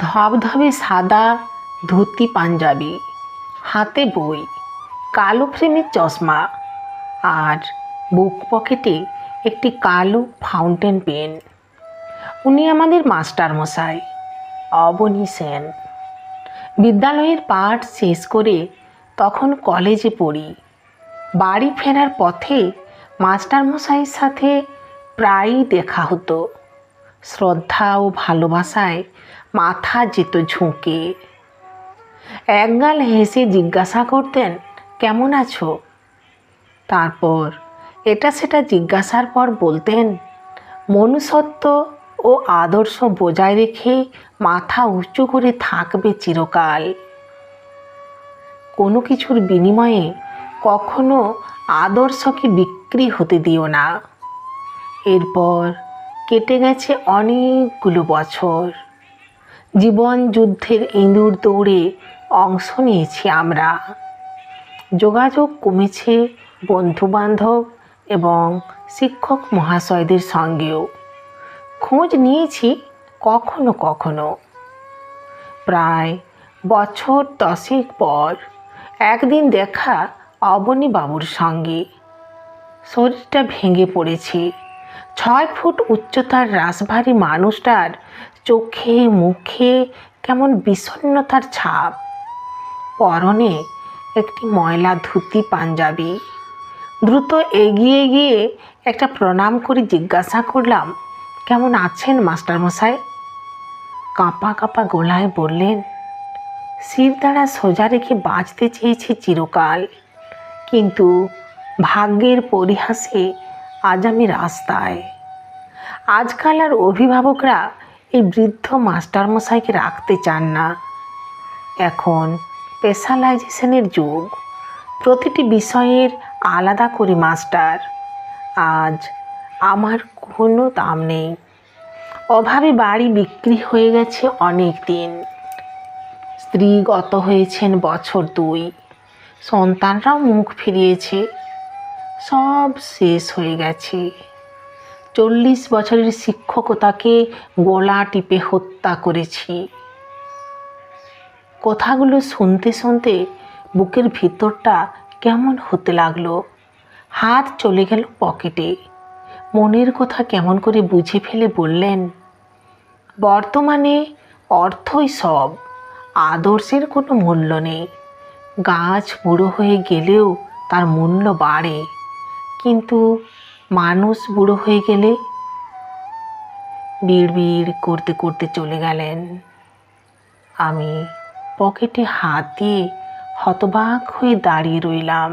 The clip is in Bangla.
ধবধবে সাদা ধুতি পাঞ্জাবি, হাতে বই, কালো ফ্রেমের চশমা আর বুক পকেটে একটি কালো ফাউন্টেন পেন। উনি আমাদের মাস্টার মশাই অবনী সেন। বিদ্যালয়ের পাঠ শেষ করে তখন কলেজে পড়ি। বাড়ি ফেরার পথে মাস্টারমশাইয়ের সাথে প্রায়ই দেখা হতো। শ্রদ্ধা ও ভালোবাসায় মাথা যেত ঝুঁকে। একগাল হেসে জিজ্ঞাসা করতেন, কেমন আছো? তারপর, এটা সেটা জিজ্ঞাসার পর বলতেন, মনুষ্যত্ব ও আদর্শ বজায় রেখে মাথা উঁচু করে থাকবে চিরকাল। কোনো কিছুর বিনিময়ে কখনো আদর্শকে বিক্রি হতে দিও না। এরপর কেটে গেছে অনেকগুলো বছর। জীবন যুদ্ধের ইঁদুর দৌড়ে অংশ নিয়েছি আমরা। যোগাযোগ কমেছে বন্ধুবান্ধব এবং শিক্ষক মহাশয়দের সঙ্গেও। খোঁজ নিয়েছি কখনো কখনো। প্রায় বছর দশেক পর একদিন দেখা অবনী বাবুর সঙ্গে। শরীরটা ভেঙে পড়েছে। ছয় ফুট উচ্চতার রাসভারী মানুষটার চোখে, মুখে কেমন বিষণ্ণতার ছাপ। পরনে একটি ময়লা ধুতি পাঞ্জাবি। দ্রুত এগিয়ে গিয়ে একটা প্রণাম করে জিজ্ঞাসা করলাম, কেমন আছেন, মাস্টারমশাই? কাঁপা কাঁপা গলায় বললেন শির দ্বারা সোজা রেখে বাঁচতে চেয়েছি চিরকাল। কিন্তু ভাগ্যের পরিহাসে আজ আমি রাস্তায়। আজকাল আর অভিভাবকরা এই বৃদ্ধ মাস্টারমশাইকে রাখতে চান না। এখন স্পেশালাইজেশনের যুগ। প্রতিটি বিষয়ের আলাদা করে মাস্টার। আজ আমার কোনো দাম নেই। অভাবে বাড়ি বিক্রি হয়ে গেছে অনেক দিন। স্ত্রী গত হয়েছেন বছর দুই। সন্তানরাও মুখ ফিরিয়েছে। সব শেষ হয়ে গেছে। চল্লিশ বছরের শিক্ষকতাকে গোলা টিপে হত্যা করেছি। কথাগুলো শুনতে শুনতে বুকের ভিতরটা কেমন হতে লাগল। হাত চলে গেল পকেটে। মনের কথা কেমন করে বুঝে ফেলে বললেন, বর্তমানে অর্থই সব, আদর্শের কোনো মূল্য নেই। গাছ বুড়ো হয়ে গেলেও তার মূল্য বাড়ে। কিন্তু মানুষ বুড়ো হয়ে গেলে বিড় করতে করতে চলে গেলেন। আমি পকেটে হাত দিয়ে হতবাক হয়ে দাঁড়িয়ে রইলাম।